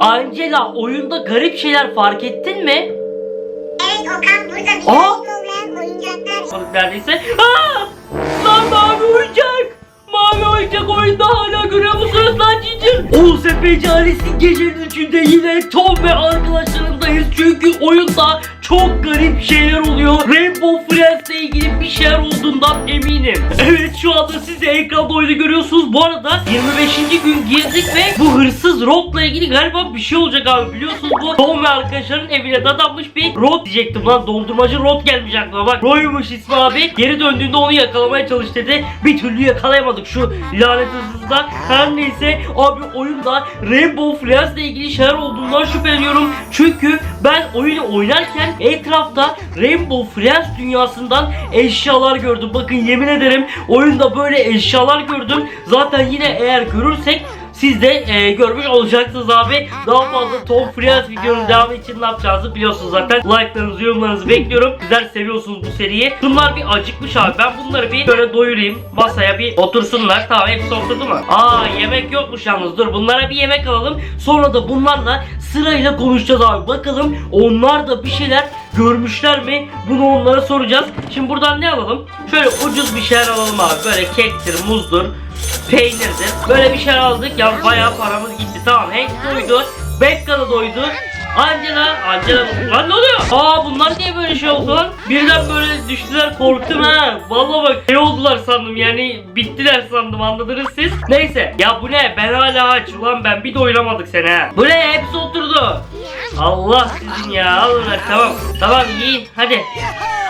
Angela oyunda garip şeyler fark ettin mi? Evet Okan burada bir Aa! olmayan oyuncaklar. Balık neredeyse. Aa! Lan mavi oyuncak! Mavi oyuncak oyunda hala görüyor musunuz lan? Oğuz Epeyci ailesi gecenin üçünde yine Tom ve arkadaşlarındayız. Çünkü oyunda çok garip şeyler oluyor. Rainbow Friends'le ilgili bir şeyler olduğundan eminim. Evet şu anda siz de ekranda oyunu görüyorsunuz. Bu arada 25. gün girdik ve bu hırsız Rock'la ilgili galiba bir şey olacak abi. Biliyorsunuz bu Tom ve arkadaşların evine dadanmış bir Rock diyecektim lan. Dondurmacı Rock gelmiş aklıma bak. Roy'muş ismi abi. Geri döndüğünde onu yakalamaya çalış dedi. Bir türlü yakalayamadık şu lanet hırsızdan. Her neyse abi oyunda Rainbow Friends'le ilgili şeyler olduğundan şüpheleniyorum. Çünkü ben oyunu oynarken etrafta Rainbow Friends dünyasından eşyalar gördüm. Bakın yemin ederim oyunda böyle eşyalar gördüm. Zaten yine eğer görürsek siz de e, görmüş olacaksınız abi. Daha fazla Tom Friends videonun devamı için ne yapacağınızı biliyorsunuz zaten. Like'larınızı, yorumlarınızı bekliyorum. Sizler seviyorsunuz bu seriyi. Bunlar bir acıkmış abi. Ben bunları bir böyle doyurayım. Masaya bir otursunlar. Tamam hepsi oturdu mu? Aa yemek yokmuş yalnız. Dur bunlara bir yemek alalım. Sonra da bunlarla sırayla konuşacağız abi. Bakalım onlar da bir şeyler görmüşler mi? Bunu onlara soracağız. Şimdi buradan ne alalım? Şöyle ucuz bir şeyler alalım abi. Böyle kektir, muzdur, peynirdir. Böyle bir şeyler aldık. Ya bayağı paramız gitti. Tamam Hank doydu. Becca da doydu. Angela, Angela lan ne oluyor? Aa bunlar niye böyle şey oldu? Birden böyle düştüler korktum ha. Vallahi bak şey oldular sandım yani bittiler sandım anladınız siz. Neyse ya bu ne ben hala aç ulan ben bir doyuramadık seni ha. Bu ne hepsi oturdu. Allah sizin ya lan, tamam. Tamam yiyin hadi.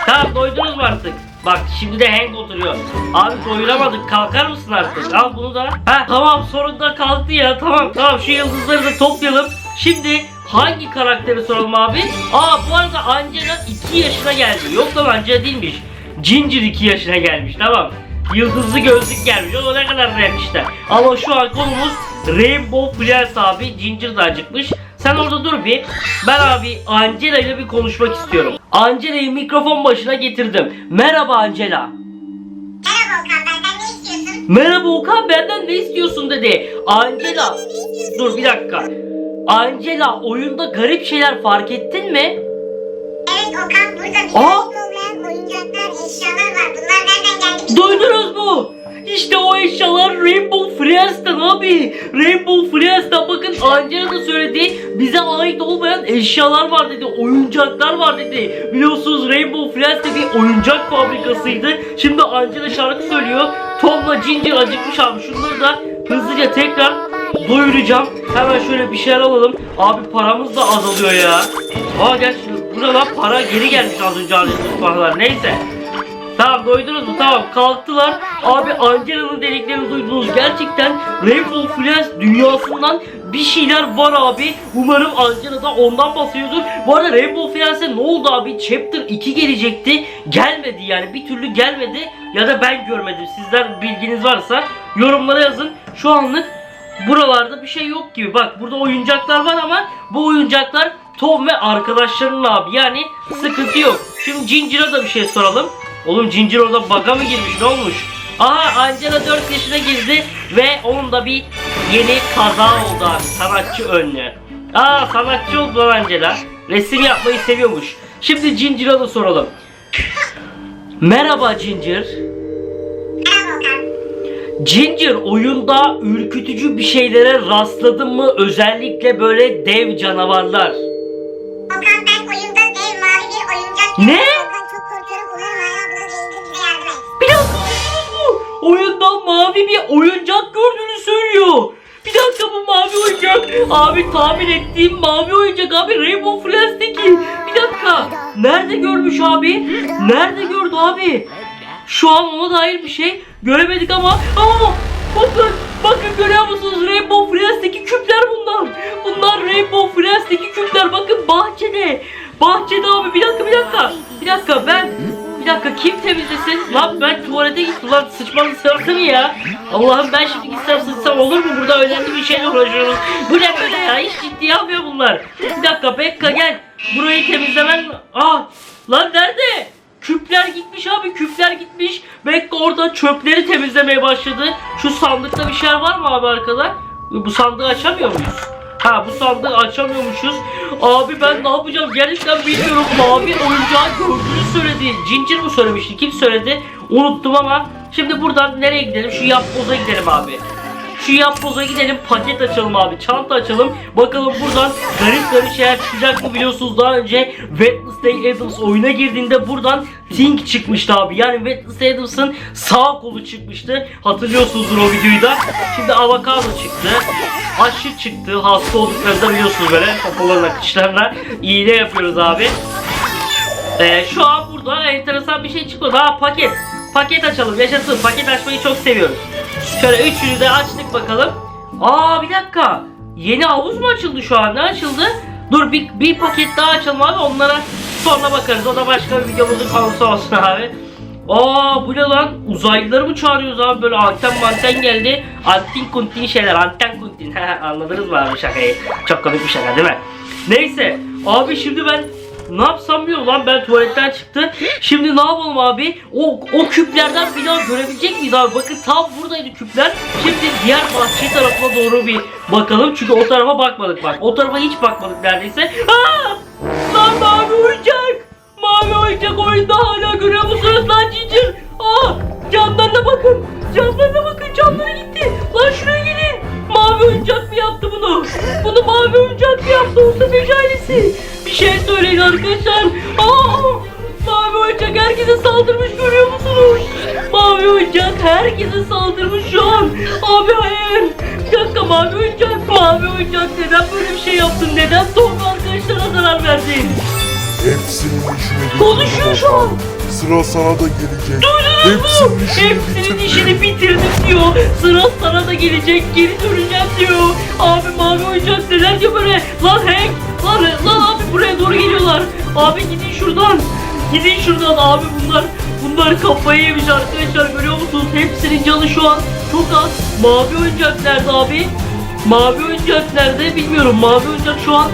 Tamam doydunuz mu artık? Bak şimdi de Hank oturuyor. Abi doyuramadık kalkar mısın artık? Al bunu da. Ha tamam sonunda kalktı ya tamam tamam şu yıldızları da toplayalım. Şimdi hangi karakteri soralım abi? Aa bu arada Angela 2 yaşına geldi. Yok lan Angela değilmiş. Ginger 2 yaşına gelmiş tamam. Yıldızlı gözlük gelmiş. O ne kadar rap işte. Ama şu an konumuz Rainbow Friends abi. Ginger da acıkmış. Sen orada dur bir. Ben abi Angela ile bir konuşmak istiyorum. Angela'yı mikrofon başına getirdim. Merhaba Angela. Merhaba Okan benden ne istiyorsun? Merhaba Okan benden ne istiyorsun dedi. Angela. Dur bir dakika. Angela oyunda garip şeyler fark ettin mi? Evet Okan burada bir Aa! olmayan oyuncaklar, eşyalar var. Bunlar nereden geldi? Duydunuz mu? İşte o eşyalar Rainbow Friends'ten abi. Rainbow Friends'ten bakın Angela da söyledi. Bize ait olmayan eşyalar var dedi. Oyuncaklar var dedi. Biliyorsunuz Rainbow Friends de bir oyuncak fabrikasıydı. Şimdi Angela şarkı söylüyor. Tom'la Ginger acıkmış abi. Şunları da hızlıca tekrar doyuracağım. Hemen şöyle bir şeyler alalım. Abi paramız da azalıyor ya. Aa şu buralar para geri gelmiş az önce harcadığımız paralar. Neyse. Tamam doydunuz mu? Tamam kalktılar. Abi Angela'nın dediklerini duydunuz. Gerçekten Rainbow Friends dünyasından bir şeyler var abi. Umarım Angela da ondan bahsediyordur. Bu arada Rainbow Friends'e ne oldu abi? Chapter 2 gelecekti. Gelmedi yani. Bir türlü gelmedi. Ya da ben görmedim. Sizler bilginiz varsa yorumlara yazın. Şu anlık buralarda bir şey yok gibi. Bak burada oyuncaklar var ama bu oyuncaklar Tom ve arkadaşlarının abi. Yani sıkıntı yok. Şimdi Ginger'a da bir şey soralım. Oğlum Ginger orada baga mı girmiş ne olmuş? Aha Angela 4 yaşına girdi ve onun da bir yeni kaza oldu abi. Sanatçı önlü. Aa sanatçı oldu lan Angela. Resim yapmayı seviyormuş. Şimdi Ginger'a da soralım. Merhaba Ginger. Merhaba Okan. Ginger oyunda ürkütücü bir şeylere rastladın mı? Özellikle böyle dev canavarlar. Okan ben oyunda dev mavi bir oyuncak Ne? Oyundan mavi bir oyuncak gördüğünü söylüyor. Bir dakika bu mavi oyuncak. Abi tahmin ettiğim mavi oyuncak abi Rainbow Friends'teki. Bir dakika. Nerede görmüş abi? Nerede gördü abi? Şu an ona dair bir şey göremedik ama. Aa, bakın. Bakın görüyor musunuz? Rainbow Friends'teki küpler bunlar. Bunlar Rainbow Friends'teki küpler. Bakın bahçede. Bahçede abi bir dakika bir dakika. Bir dakika ben dakika kim temizlesin? Lan ben tuvalete gittim lan sıçmanın sırası ya? Allah'ım ben şimdi gitsem sıçsam olur mu? Burada önemli bir şeyle uğraşıyoruz. Bu ne böyle ya? Hiç ciddiye almıyor bunlar. Bir dakika Bekka gel. Burayı temizlemen... Aa lan nerede? Küpler gitmiş abi küpler gitmiş. Bekka orada çöpleri temizlemeye başladı. Şu sandıkta bir şey var mı abi arkada? Bu sandığı açamıyor muyuz? Ha bu sandığı açamıyormuşuz. Abi ben ne yapacağım gerçekten bilmiyorum. Mavi oyuncağı gördüğünü söyledi. Ginger mi söylemişti? Kim söyledi? Unuttum ama. Şimdi buradan nereye gidelim? Şu yapboza gidelim abi. Şu yapboza gidelim paket açalım abi çanta açalım bakalım buradan garip garip şeyler çıkacak mı biliyorsunuz daha önce Wednesday Addams oyuna girdiğinde buradan Tink çıkmıştı abi yani Wednesday Addams'ın sağ kolu çıkmıştı hatırlıyorsunuzdur o videoyu da şimdi avokado çıktı aşı çıktı hasta olduklarında biliyorsunuz böyle kafaların akışlarına iğne yapıyoruz abi ee, şu an burada enteresan bir şey çıkmadı. Ha paket. Paket açalım. Yaşasın. Paket açmayı çok seviyoruz. Şöyle üçünü de açtık bakalım. Aa bir dakika. Yeni havuz mu açıldı şu an? Ne açıldı? Dur bir, bir paket daha açalım abi. Onlara sonra bakarız. O da başka bir videomuzun konusu olsun abi. Aa bu ne lan? Uzaylıları mı çağırıyoruz abi? Böyle anten manten geldi. Antin kuntin şeyler. Anten kuntin. Anladınız mı abi şakayı? Çok komik bir şaka değil mi? Neyse. Abi şimdi ben ne yapsam bilmiyorum lan ben tuvaletten çıktı. Şimdi ne yapalım abi? O, o küplerden bir daha görebilecek miyiz abi? Bakın tam buradaydı küpler. Şimdi diğer bahçe tarafına doğru bir bakalım. Çünkü o tarafa bakmadık bak. O tarafa hiç bakmadık neredeyse. Aa! Lan mavi oyuncak! Mavi oyuncak oyunda hala görüyor musunuz lan Cincir? Aa! Camlarına bakın. Camlarına bakın. Camları gitti. Lan şuraya gelin. Mavi oyuncak mı yaptı bunu? Bunu mavi oyuncak mı yaptı? Orta becerisi. Bir şey söyleyin arkadaşlar. Aa! Mavi oyuncak herkese saldırmış görüyor musunuz? Mavi oyuncak herkese saldırmış şu an. Abi hayır. Bir dakika mavi oyuncak. Mavi oyuncak neden böyle bir şey yaptın? Neden son arkadaşlara zarar verdin? Hepsinin işini Konuşuyor şu an. Sıra sana da gelecek. Hepsinin işini Hepsinin bitirdim. işini bitirdim diyor. Sıra sana da gelecek. Geri döneceğim diyor. Abi mavi oyuncak neler diyor böyle. Lan Hank. Lan, Gidin şuradan abi bunlar. Bunlar kafayı yemiş arkadaşlar görüyor musunuz? Hepsinin canı şu an çok az. Mavi oyuncak nerede abi? Mavi oyuncak nerede bilmiyorum. Mavi oyuncak şu an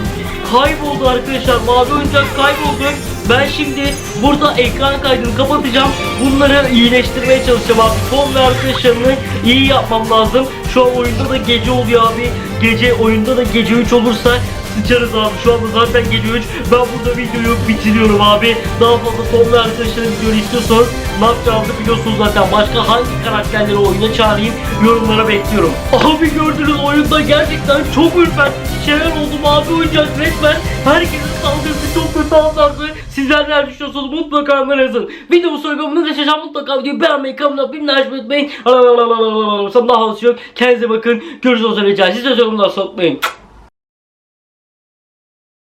kayboldu arkadaşlar. Mavi oyuncak kayboldu. Ben şimdi burada ekran kaydını kapatacağım. Bunları iyileştirmeye çalışacağım abi. Tom ve arkadaşlarını iyi yapmam lazım. Şu an oyunda da gece oluyor abi. Gece oyunda da gece 3 olursa sıçarız abi. Şu anda zaten gece 3. Ben burada videoyu bitiriyorum abi. Daha fazla Tom ve arkadaşların videoyu istiyorsanız ne yapacağımızı biliyorsunuz zaten. Başka hangi karakterleri oyuna çağırayım yorumlara bekliyorum. Abi gördünüz oyunda gerçekten çok ürpertici şeyler oldu. Mavi oyuncak resmen herkesin saldırısı çok kötü anlardı. Sizler neler düşünüyorsunuz mutlaka yorumlara yazın. Videomu sonuna geçeceğim mutlaka videoyu beğenmeyi, kanalıma bir açmayı unutmayın. Sana daha yok. Kendinize bakın. Görüşürüz o zaman. Size yorumlar sokmayın.